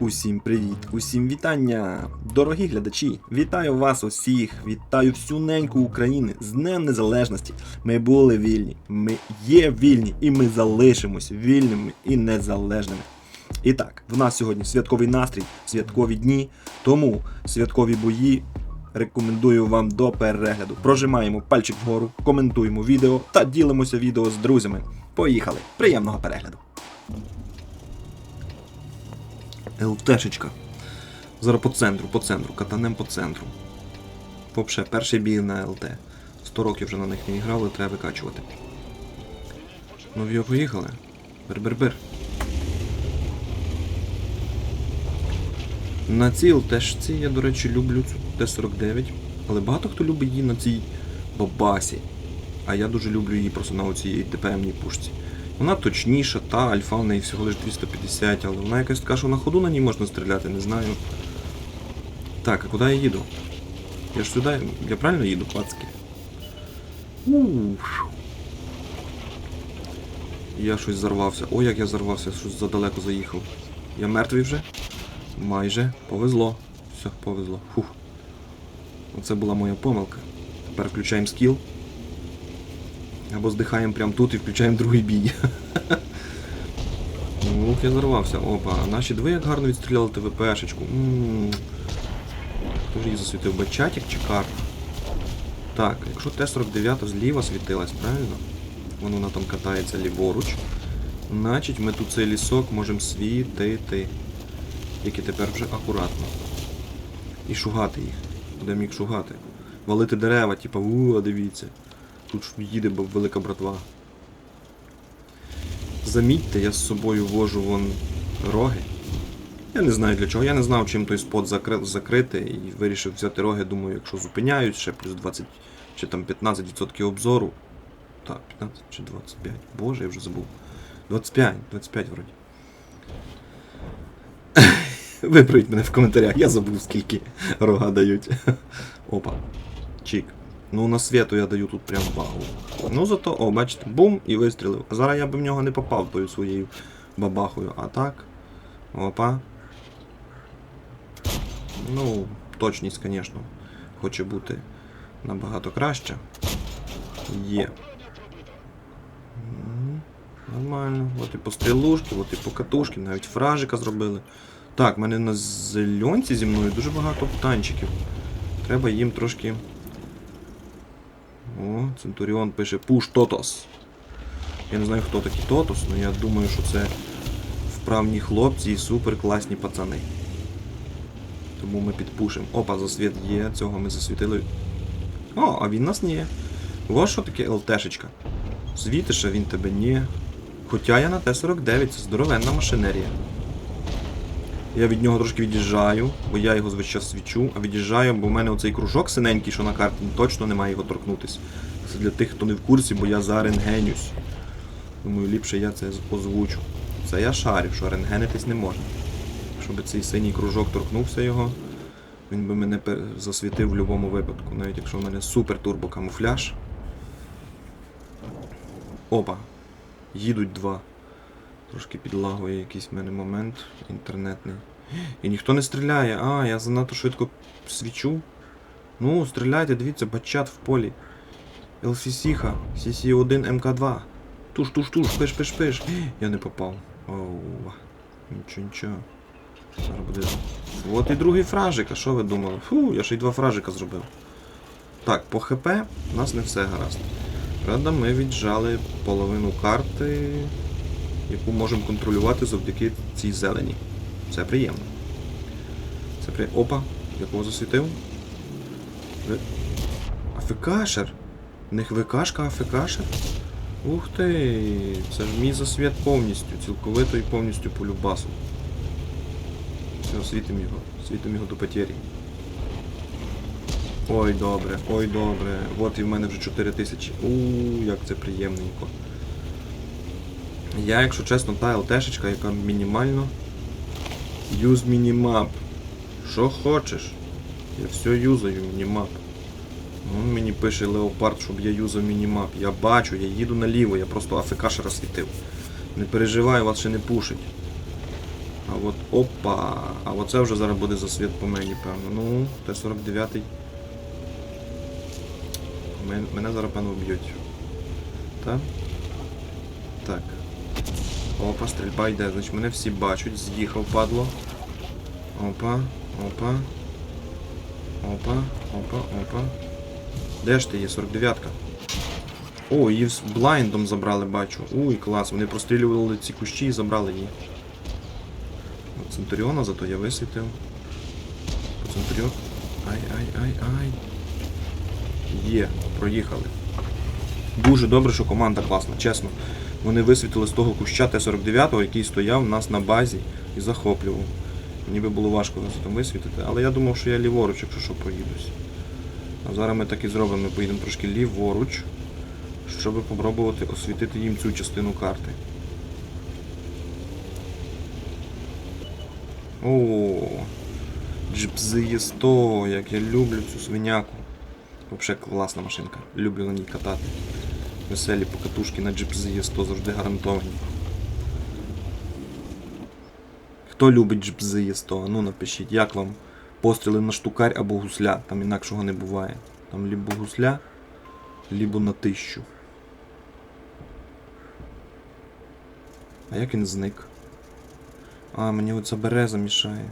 Усім привіт, усім вітання! Дорогі глядачі, вітаю вас усіх, вітаю всю неньку України з Днем Незалежності. Ми були вільні, ми є вільні і ми залишимось вільними і незалежними. І так, в нас сьогодні святковий настрій, святкові дні, тому святкові бої рекомендую вам до перегляду. Прожимаємо пальчик вгору, коментуємо відео та ділимося відео з друзями. Поїхали! Приємного перегляду! ЛТшечка. Зараз по центру, по центру, катанем по центру. Вообще, перший бій на ЛТ. 100 років вже на них не грали, треба викачувати. Ну, в його поїхали. Бер-бер-бер. На цій ЛТшці я, до речі, люблю цю Т-49, але багато хто любить її на цій бабасі. А я дуже люблю її просто на оцій ТПМній пушці. Вона точніша, та альфа в неї всього лиш 250, але вона якась така, що на ходу на ній можна стріляти, не знаю. Так, а куди я їду? Я ж сюди. Я правильно їду, пацки? Уф. Я щось зарвався. Ой, як я зарвався, щось задалеко заїхав. Я мертвий вже? Майже. Повезло. Все, повезло. Фух. Оце була моя помилка. Тепер включаємо скіл. Або здихаємо прямо тут і включаємо другий бій. Ух, я зарвався. Опа, наші диви як гарно відстріляли ТВПшечку. Хто ж її засвітив? Бачатік чи карта? Так, якщо Т-49 зліва світилась, правильно? Вон вона там катається ліворуч. Значить ми тут цей лісок можемо світити. Тільки тепер вже акуратно. І шугати їх. Будемо їх шугати. Валити дерева, типа, у, дивіться. Тут їде велика братва. Замітьте, я з собою вожу вон роги. Я не знаю для чого. Я не знав, чим той спот закри... закрити і вирішив взяти роги. Думаю, якщо зупиняють, ще плюс 20 чи там 15% обзору. Так, 15 чи 25. Боже, я вже забув. 25, 25 вроді. Виправіть мене в коментарях, я забув скільки рога дають. Опа. Чік. Ну на світу я даю тут прям багу. Ну зато, о, бачите, бум і вистрілив. Зараз я би в нього не попав тою своєю бабахою. А так. Опа. Ну, точність, звісно, хоче бути набагато краща. Є. Нормально. От і по стрілушки, от і по катушки, навіть фражика зробили. Так, в мене на зеленці зі мною дуже багато танчиків. Треба їм трошки. О, Центуріон пише Пуш Тотос. Я не знаю, хто такий Тотос, але я думаю, що це вправні хлопці і супер класні пацани. Тому ми підпушимо. Опа, засвіт є, цього ми засвітили. О, а він нас не. Ось що таке ЛТшечка. Світиш, а він тебе ні. Хоча я на Т-49, це здоровенна машинерія. Я від нього трошки від'їжджаю, бо я його звичайно свічу, а від'їжджаю, бо в мене оцей кружок синенький, що на карті, точно немає його торкнутись. Це для тих, хто не в курсі, бо я заренгенюсь. Думаю, ліпше я це озвучу. Це я шарю, що рентгенитись не можна. Щоб цей синій кружок торкнувся його, він би мене засвітив в будь-якому випадку, навіть якщо в мене супер турбокамуфляж. Опа. Їдуть два. Трошки підлагує якийсь в мене момент інтернетний. І ніхто не стріляє. А, я занадто швидко свічу. Ну, стріляйте, дивіться, бачат в полі. ЛФСіха, CC1 МК2. Туш, туш, туш, пиш, пиш, пиш. Я не попав. Оу. Нічого, нічого. Зараз буде. От і другий фражик, а що ви думали? Фу, я ще й два фражика зробив. Так, по ХП у нас не все гаразд. Правда, ми віджали половину карти яку можемо контролювати завдяки цій зелені. Це приємно. Це при... Опа, якого засвітив? Ви... АФКшер? Не ХВКшка, а АФКшер? Ух ти! Це ж мій засвіт повністю, цілковито і повністю по любасу. Все, світимо його. Світимо його до потері. Ой, добре, ой, добре. От і в мене вже 4 тисячі. Ууу, як це приємненько. Я, якщо чесно, та ЛТшечка, яка мінімально. Use мінімап. Що хочеш? Я все юзаю мінімап. Вон мені пише Леопард, щоб я юзав мінімап. Я бачу, я їду наліво, я просто АФК розсвітив. Не переживай, вас ще не пушить. А от опа. А оце вже зараз буде засвіт по мені, певно. Ну, Т-49. Мене зараз, певно, вб'ють. Так? Так. Опа, стрільба йде. Значить, мене всі бачать. З'їхав, падло. Опа, опа. Опа, опа, опа. Де ж ти є? 49-ка. О, її з блайндом забрали, бачу. Уй, клас. Вони прострілювали ці кущі і забрали її. Центуріона зато я висвітив. Центуріон. Ай, ай, ай, ай. Є, проїхали. Дуже добре, що команда класна, чесно. Вони висвітили з того куща Т-49, який стояв у нас на базі і захоплював. Мені би було важко нас там висвітити, але я думав, що я ліворуч, якщо що, проїдусь. А зараз ми так і зробимо, ми поїдемо трошки ліворуч, щоб попробувати освітити їм цю частину карти. О, Джипзи є 100, як я люблю цю свиняку. Взагалі класна машинка. Люблю на ній катати. Веселі покатушки на є 100 завжди гарантовані. Хто любить є 100? Ну напишіть, як вам постріли на штукарь або гусля, там інакшого не буває. Там лібо гусля, лібо на тисячу. А як він зник? А, мені оця береза мішає.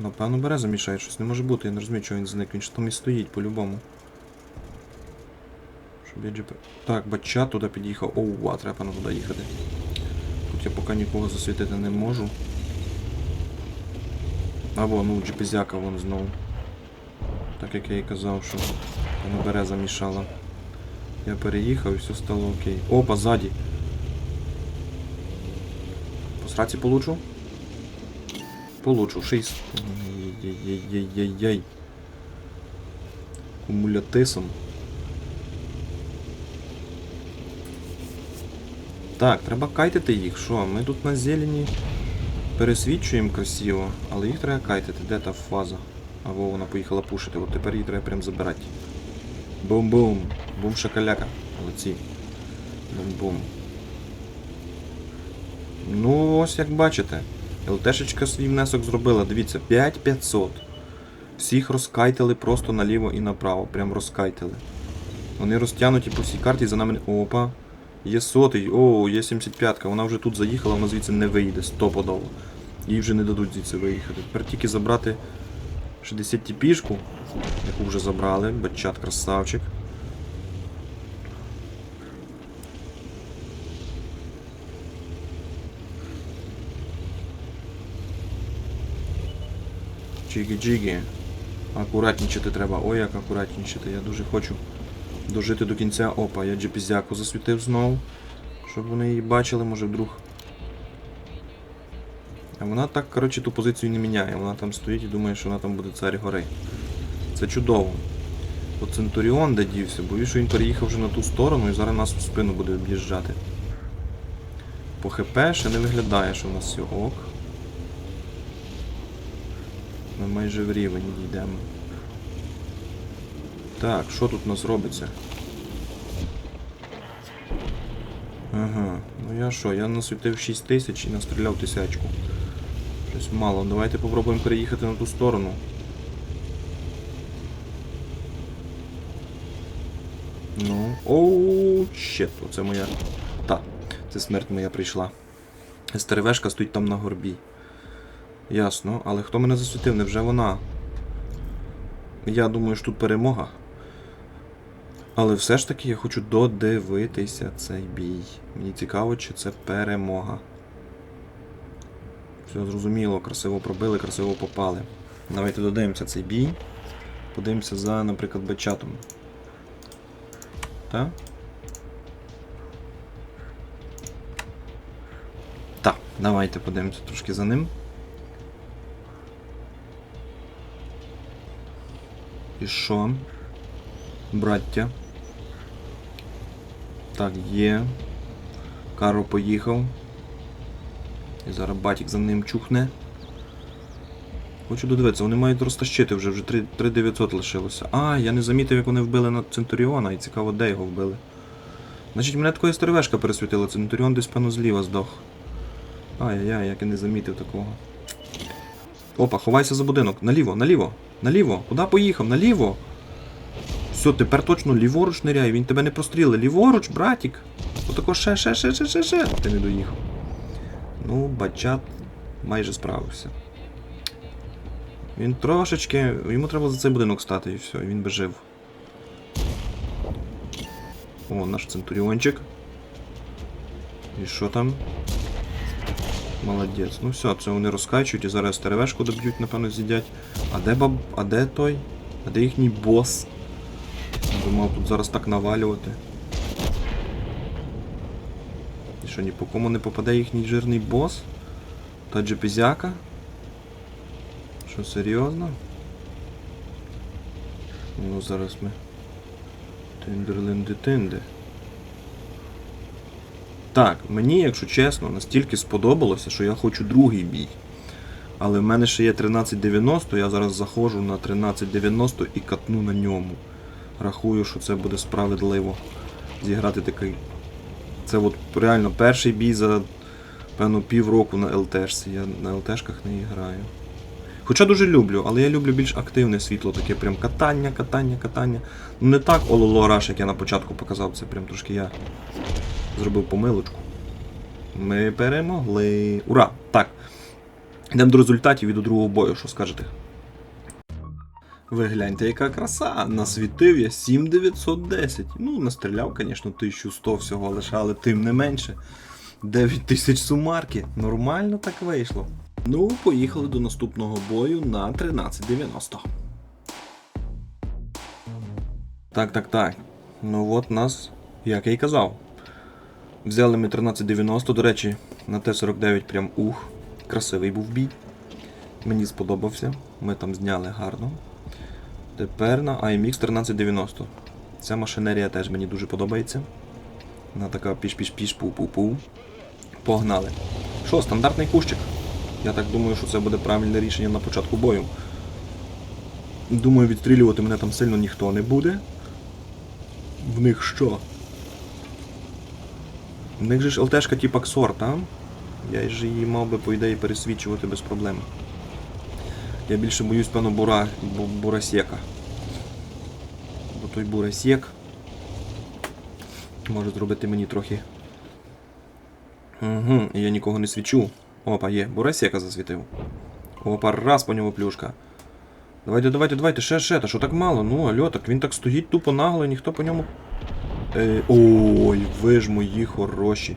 Напевно, береза мішає, щось не може бути, я не розумію, чого він зник. Він ж там і стоїть по-любому. Щоб. Так, бача туди під'їхав. Оу, треба на туди їхати. Тут я поки нікого засвітити не можу. Або, ну, джипезяка вон знову. Так як я і казав, що вона береза мішала. Я переїхав і все стало окей. Опа, ззаді. По сраці получу? Получу. 6. Яй-яй-яй-яй. Кумулятисом. Так, треба кайтити їх. Що? Ми тут на зелені пересвічуємо красиво, але їх треба кайтити. Де та фаза? Або вона поїхала пушити, от тепер її треба прям забирати. Бум-бум. Бум шакаляка. Молодці. Бум-бум. Ну, ось як бачите. ЛТшечка свій внесок зробила. Дивіться, 5500. Всіх розкайтили просто наліво і направо. Прям розкайтили. Вони розтягнуті по всій карті за нами. Опа. Є сотий, о, є 75-ка. Вона вже тут заїхала, вона звідси не вийде, стопудово. Їй вже не дадуть звідси виїхати. Тепер тільки забрати 60 тіпішку, яку вже забрали. Батчат красавчик. Чігі-джігі. Акуратнічити треба. Ой, як акуратнічити. Я дуже хочу дожити до кінця. Опа, я джепізяку засвітив знову. Щоб вони її бачили, може вдруг. А вона так, коротше, ту позицію не міняє. Вона там стоїть і думає, що вона там буде царь гори. Це чудово. От Центуріон де дівся, боюсь, що він переїхав вже на ту сторону і зараз нас в спину буде об'їжджати. По ХП ще не виглядає, що в нас все ок. Ми майже в рівень дійдемо. Так, що тут у нас робиться? Ага, ну я що, я насвітив 6 тисяч і настріляв тисячку. Щось мало. Давайте попробуємо переїхати на ту сторону. Ну. Оу, щет, оце моя. Та, це смерть моя прийшла. Стеревешка стоїть там на горбі. Ясно, але хто мене засвітив? Невже вона? Я думаю, що тут перемога. Але все ж таки я хочу додивитися цей бій. Мені цікаво, чи це перемога. Все зрозуміло, красиво пробили, красиво попали. Давайте додивимося цей бій. Подивимося за, наприклад, бечатом. Так? Так, давайте подивимося трошки за ним. І що? Браття. Так, є. Каро поїхав. І зараз батік за ним чухне. Хочу додивитися, вони мають розтащити вже, вже 3 3900 лишилося. А, я не замітив, як вони вбили на Центуріона, і цікаво, де його вбили. Значить, мене такої стервешка пересвітила, Центуріон десь певно зліва здох. Ай-яй-яй, як я не замітив такого. Опа, ховайся за будинок. Наліво, наліво, наліво. Куди поїхав? Наліво. Все, тепер точно ліворуч ниряй, він тебе не простріли. Ліворуч, братік. Отако ще, ще, ще, ще, ще, ще. Ти не доїхав. Ну, бачат майже справився. Він трошечки. Йому треба за цей будинок стати і все, він би жив. О, наш центуріончик. І що там? Молодець. Ну все, це вони розкачують і зараз ТРВшку доб'ють, напевно, з'їдять. А де баб. А де той? А де їхній бос? Думав тут зараз так навалювати. І що, ні по кому не попаде їхній жирний бос? Та джепізяка? Що, серйозно? Ну зараз ми. Тиндерлинди тинди. Так, мені, якщо чесно, настільки сподобалося, що я хочу другий бій. Але в мене ще є 1390, я зараз заходжу на 1390 і катну на ньому. Рахую, що це буде справедливо зіграти такий. Це от реально перший бій за певно півроку на ЛТшці. Я на ЛТшках не граю. Хоча дуже люблю, але я люблю більш активне світло, таке прям катання, катання, катання. Ну не так ололо раш, як я на початку показав, це прям трошки я зробив помилочку. Ми перемогли. Ура! Так. Йдемо до результатів і до другого бою, що скажете? Ви гляньте, яка краса! Насвітив я 7910. Ну, настріляв, звісно, 1100 всього лише, але тим не менше. 9000 сумарки. Нормально так вийшло. Ну, поїхали до наступного бою на 1390. Так, так, так. Ну от нас, як я і казав. Взяли ми 1390, до речі, на Т-49 прям ух. Красивий був бій. Мені сподобався. Ми там зняли гарно. Тепер на IMX 1390. Ця машинерія теж мені дуже подобається. Вона така піш-піш-піш, пу-пу-пу. Погнали. Що, стандартний кущик? Я так думаю, що це буде правильне рішення на початку бою. Думаю, відстрілювати мене там сильно ніхто не буде. В них що? В них же ж ЛТшка типа Ксор, там? Я ж її мав би, по ідеї, пересвічувати без проблем. Я більше боюсь, певно, бура, бу, бурасєка. Бо той бурасєк може зробити мені трохи. Угу, я нікого не свічу. Опа, є, бурасєка засвітив. Опа, раз по ньому плюшка. Давайте, давайте, давайте, ще, ще, та що так мало? Ну, альо, так він так стоїть тупо нагло, і ніхто по ньому. Е, ой, ви ж мої хороші.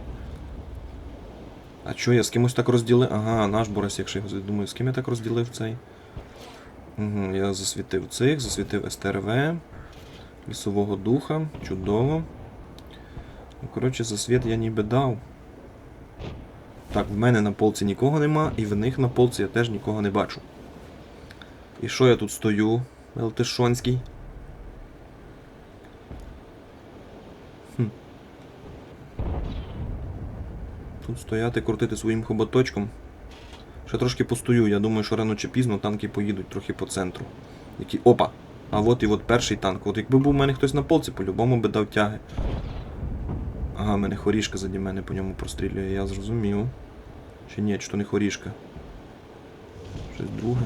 А чо, я з кимось так розділив? Ага, наш Борис, якщо я думаю, з ким я так розділив цей? Угу, я засвітив цих, засвітив СТРВ, лісового духа, чудово. Ну, коротше, засвіт я ніби дав. Так, в мене на полці нікого нема, і в них на полці я теж нікого не бачу. І що я тут стою, Елтишонський? Тут стояти, крутити своїм хоботочком. Ще трошки постою, я думаю, що рано чи пізно танки поїдуть трохи по центру. Які... Опа! А от і от перший танк. От якби був у мене хтось на полці, по-любому би дав тяги. Ага, мене хорішка заді мене по ньому прострілює, я зрозумів. Чи ні, чи то не хорішка. Щось друге.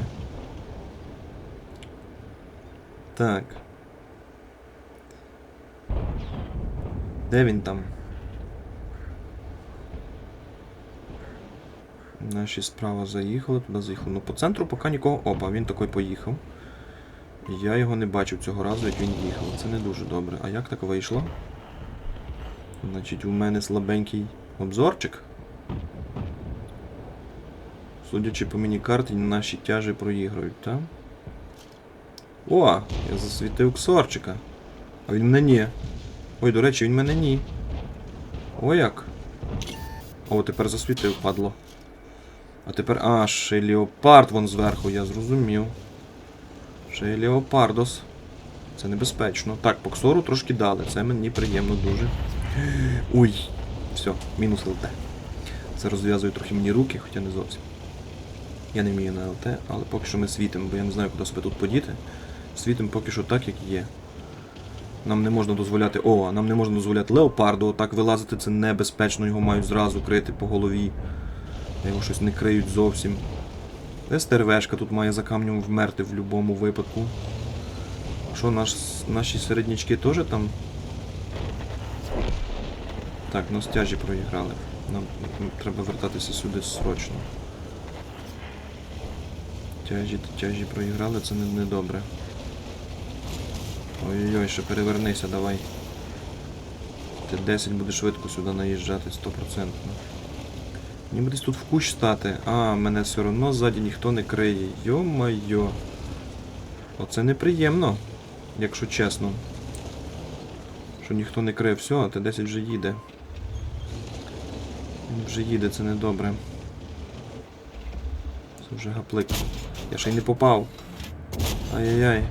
Так. Де він там? Наші справа заїхали, туди заїхали. Ну по центру поки нікого. Опа, він такий поїхав. Я його не бачив цього разу, як він їхав. Це не дуже добре. А як так вийшло? Значить, у мене слабенький обзорчик. Судячи по міні-карті, наші тяжі проігрують, так? О, я засвітив ксорчика. А він мене ні. Ой, до речі, він мене ні. О як. О, тепер засвітив, падло. А тепер. А, ще леопард вон зверху, я зрозумів. Ще леопардос. Це небезпечно. Так, по ксору трошки дали, це мені приємно дуже. Ой, все, мінус ЛТ. Це розв'язує трохи мені руки, хоча не зовсім. Я не вмію на ЛТ, але поки що ми світимо, бо я не знаю, куди себе тут подіти. Світимо поки що так, як є. Нам не можна дозволяти. О, нам не можна дозволяти леопарду отак вилазити, це небезпечно, його мають зразу крити по голові. Його щось не криють зовсім. Де стервешка тут має за камнем вмерти в будь-якому випадку. Що, наш, наші середнячки теж там? Так, ну стяжі проіграли. Нам треба вертатися сюди срочно. Тяжі, тяжі проіграли, це не, не добре. Ой-ой-ой, ще перевернися, давай. Ти 10 буде швидко сюди наїжджати, 100%. Мені би десь тут в кущ стати. А, мене все одно ззаді ніхто не криє. Йо-майо. Оце неприємно, якщо чесно. Що ніхто не криє. Все, а Т-10 вже їде. Він вже їде, це не добре. Це вже гаплик. Я ще й не попав. Ай-яй-яй.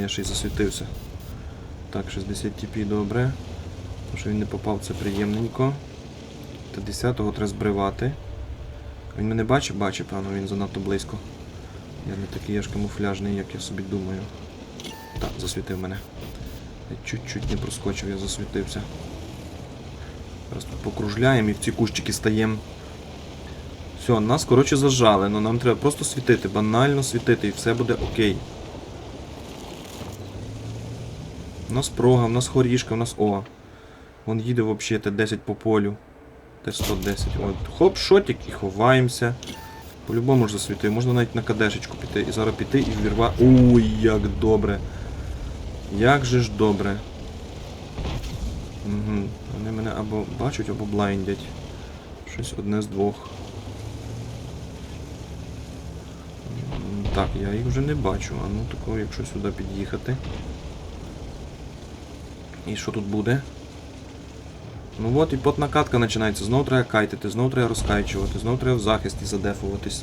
Я ще й засвітився. Так, 60 TP добре. То, що він не попав, це приємненько. Та 10-го треба збривати. Він мене бачить, бачить, певно, він занадто близько. Я не такий я камуфляжний, як я собі думаю. Так, засвітив мене. Я чуть-чуть не проскочив, я засвітився. Зараз тут покружляємо і в ці кущики стаємо. Все, нас, коротше, зажали, але нам треба просто світити, банально світити, і все буде окей. У нас прога, у нас хорішка, у нас О. Вон їде взагалі Т-10 по полю. Т-110. От, хоп, шотик і ховаємося. По-любому ж засвітив. Можна навіть на кадешечку піти. І зараз піти і вірва. Ой, як добре. Як же ж добре. Угу. Вони мене або бачать, або блайндять. Щось одне з двох. Так, я їх вже не бачу. А ну тако, якщо сюди під'їхати. І що тут буде? Ну от і потна катка починається. Знову треба кайтити, знову треба розкайчувати, знову треба в захисті задефуватись.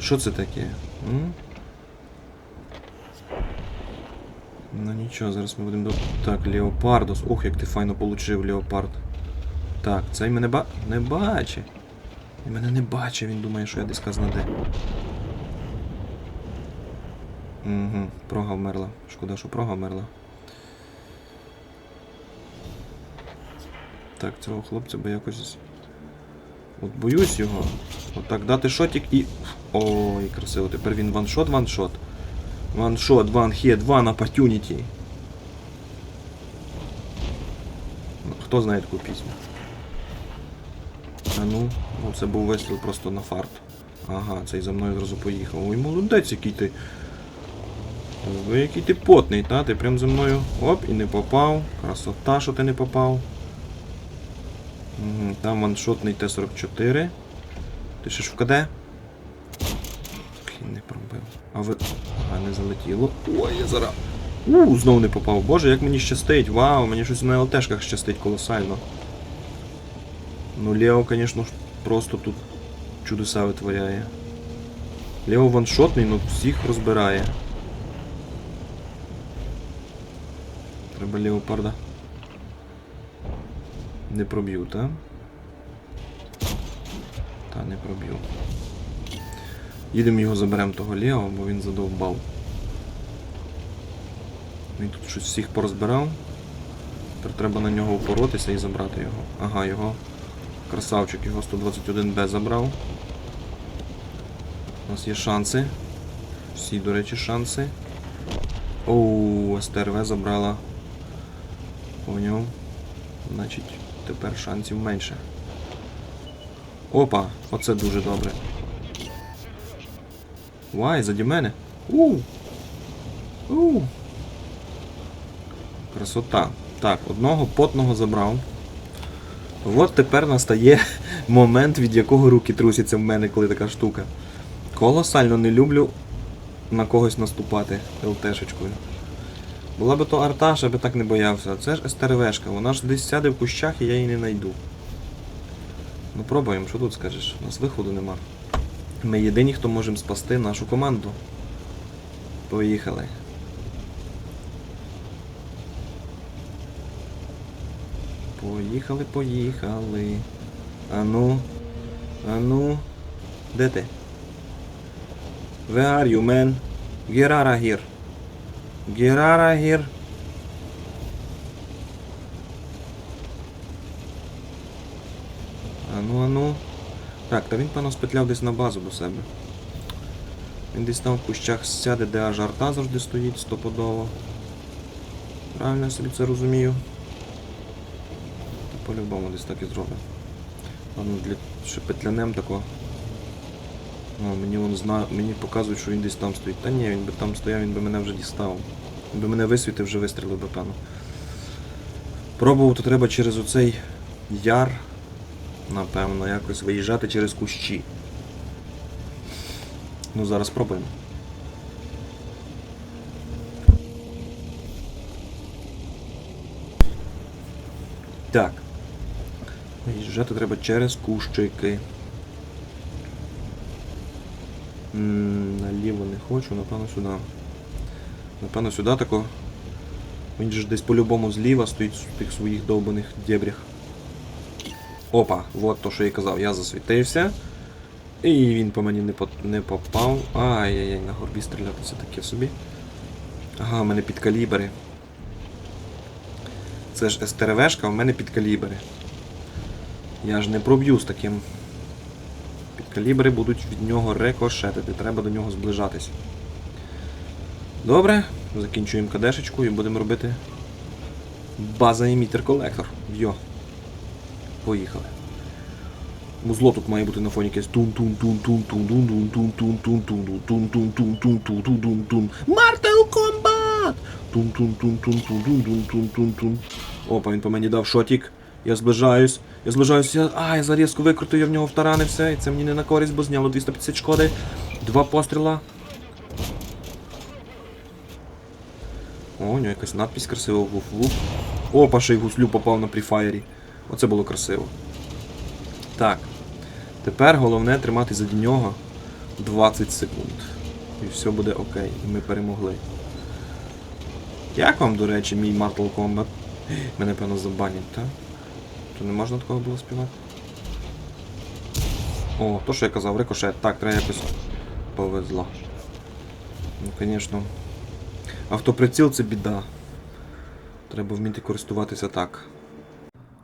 Що це таке? М? Ну нічого, зараз ми будемо до. Так, Леопардос. Ох, як ти файно получив, Леопард. Так, цей мене ба. Не бачить. Мене не бачить, він думає, що я десь казна де. Угу, прога вмерла. Шкода, що прога вмерла. Так, цього хлопця би якось. От боюсь його. Отак дати шотик і. Ой, красиво. Тепер він ваншот, ваншот. Ваншот, ванхед, ван opportunity. Ну, Хто знає таку пісню? А ну, ну це був вистріл просто на фарт. Ага, цей за мною зразу поїхав. Ой, молодець, який ти. Ви який ти потний, та? Ти прям за мною. Оп, і не попав. Красота, що ти не попав. Там ваншотний Т-44. Ти ще ж в КД? Блін, не пробив. А ви. А, не залетіло. Ой, я зараз. У, знов не попав. Боже, як мені щастить. Вау, мені щось на ЛТшках щастить колосально. Ну, Лео, звісно, просто тут чудеса витворяє. Лео ваншотний, ну всіх розбирає. Треба леопарда. Не проб'ю, та? Та, не проб'ю. Їдемо його заберемо того Лео, бо він задовбав. Він тут щось всіх порозбирав. Тепер треба на нього упоротися і забрати його. Ага, його. Красавчик, його 121Б забрав. У нас є шанси. Всі, до речі, шанси. Оу, СТРВ забрала. Поняв. Значить, тепер шансів менше. Опа, оце дуже добре. Вай, заді мене. У. У. Красота. Так, одного потного забрав. От тепер настає момент, від якого руки трусяться в мене, коли така штука. Колосально не люблю на когось наступати ЛТшечкою. Була би то арта, я би так не боявся. Це ж СТРВшка, вона ж десь сяде в кущах і я її не знайду. Ну пробуємо, що тут скажеш? У нас виходу нема. Ми єдині, хто можемо спасти нашу команду. Поїхали. Поїхали, поїхали. Ану. Ану. Де ти? Where are you, man? Out here. Of here. Ану. Ану, ану. Так, та він, певно, спетляв десь на базу до себе. Він десь там в кущах сяде, де аж арта завжди стоїть стопудово. Правильно я собі це розумію. По-любому десь так і зробить. Ладно, для ще петлянем тако. Мені он зна... мені показують, що він десь там стоїть. Та ні, він би там стояв, він би мене вже дістав. Він би мене висвітив, вже вистрілив би, певно. Пробувати треба через оцей яр, напевно, якось виїжджати через кущі. Ну, зараз спробуємо. Так. Виїжджати треба через кущики. Наліво не хочу, напевно сюди. Напевно сюди тако. Він же десь по-любому зліва стоїть в тих своїх довбаних дебрях. Опа, от то, що я казав, я засвітився. І він по мені не, по, не попав. Ай-яй-яй, на горбі стріляти це таке собі. Ага, в мене під калібри. Це ж СТРВшка, в мене під калібри. Я ж не проб'ю з таким. Підкалібри будуть від нього рикошетити, треба до нього зближатись. Добре, закінчуємо кадешечку і будемо робити база емітер колектор. Йо. Поїхали. Музло тут має бути на фоні якесь тун тун тун тун тун тун тун тун тун тун тун тун тун тун тун тун тун тун Mortal Kombat! Тун тун тун тун тун тун тун тун тун тун Опа, він по мені дав шотік. Я зближаюсь. Я зближаюсь, я. А, я зарізку викрутив, я в нього втаранився, і це мені не на користь, бо зняло 250 шкоди. Два постріла. О, у нього якась надпись красива вуф-вуф. Опа, ще й гуслю попав на пріфаєрі. Оце було красиво. Так. Тепер головне тримати за нього 20 секунд. І все буде окей. І ми перемогли. Як вам, до речі, мій Mortal Kombat? Мене, певно, забанять, так? То не можна такого було співати? О, то що я казав, рикошет. Так, треба якось повезло. Ну, звісно. Автоприціл це біда. Треба вміти користуватися так.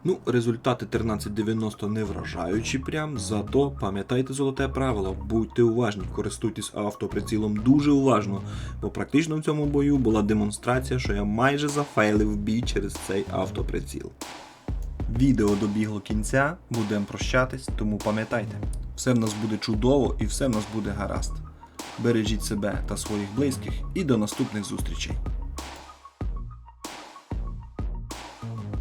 Ну, результати 1390 не вражаючі прям, зато пам'ятайте золоте правило, будьте уважні, користуйтесь автоприцілом дуже уважно, бо практично в цьому бою була демонстрація, що я майже зафейлив бій через цей автоприціл. Відео добігло кінця, будемо прощатись, тому пам'ятайте, все в нас буде чудово і все в нас буде гаразд. Бережіть себе та своїх близьких і до наступних зустрічей.